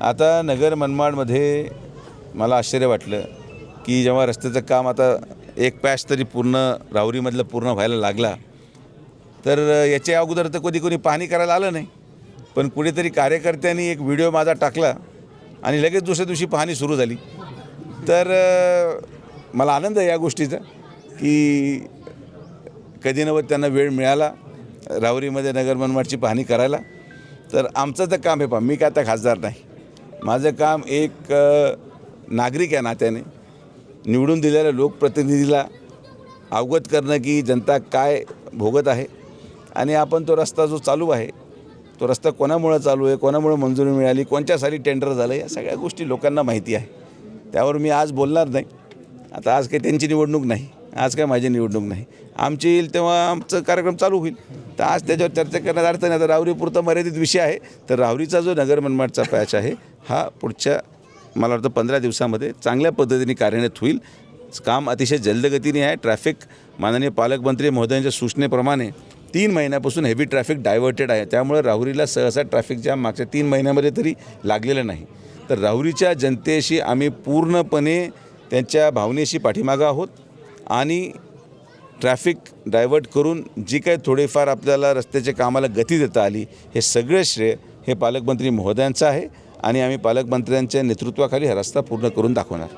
आता नगर मनमाडमध्ये मला आश्चर्य वाटलं की जेव्हा रस्त्याचं काम आता एक पॅच तरी पूर्ण राहुरीमधलं पूर्ण व्हायला लागला तर याच्या अगोदर तर कधी कोणी पाहणी करायला आलं नाही पण कुठेतरी कार्यकर्त्यांनी एक व्हिडिओ माझा टाकला आणि लगेच दुसऱ्या दिवशी पाहणी सुरू झाली. तर मला आनंद आहे या गोष्टीचा की कधी नव्हत त्यांना वेळ मिळाला राहुरीमध्ये नगर मनमाडची पाहणी करायला. तर आमचं तर काम आहे पहा मी काय आता खासदार नाही. माझं काम एक नागरिक या नात्याने. निवडून दिलेल्या लोकप्रतिनिधीला अवगत करणं की जनता काय भोगत आहे आणि आपण तो रस्ता जो चालू आहे तो रस्ता कोणामुळं चालू आहे कोणामुळं मंजुरी मिळाली कोणत्या साली टेंडर झालं या सगळ्या गोष्टी लोकांना माहिती आहे. त्यावर मी आज बोलणार नाही. आता आज काही त्यांची निवडणूक नाही. आज काय माझी निवडणूक नाही. आमची येईल तेव्हा आमचं कार्यक्रम चालू होईल. तर आज त्याच्यावर चर्चा करण्यात अर्थ नाही आता राहुरीपुरता मर्यादित विषय आहे. तर राहुरीचा जो नगर मनमाडचा पॅच आहे हा पुढच्या मला वाटतं पंधरा दिवसामध्ये चांगल्या पद्धतीने कार्यान्वित होईल. काम अतिशय जलदगतीने आहे. ट्रॅफिक माननीय पालकमंत्री महोदयांच्या सूचनेप्रमाणे तीन महिन्यापासून हेवी ट्रॅफिक डायव्हर्टेड आहे. त्यामुळे राहुरीला सहसा ट्रॅफिक जॅम मागच्या तीन महिन्यामध्ये तरी लागलेलं नाही. तर राहुरीच्या जनतेशी आम्ही पूर्णपणे त्यांच्या भावनेशी पाठीमागं आहोत. आणि ट्रॅफिक डायव्हर्ट करून जी काही थोडीफार आपल्याला रस्त्याच्या कामाला गती देता आली हे सगळं श्रेय हे पालकमंत्री महोदयांचं आहे आणि आम्ही पालकमंत्र्यांच्या नेतृत्वाखाली हा रस्ता पूर्ण करून दाखवणार.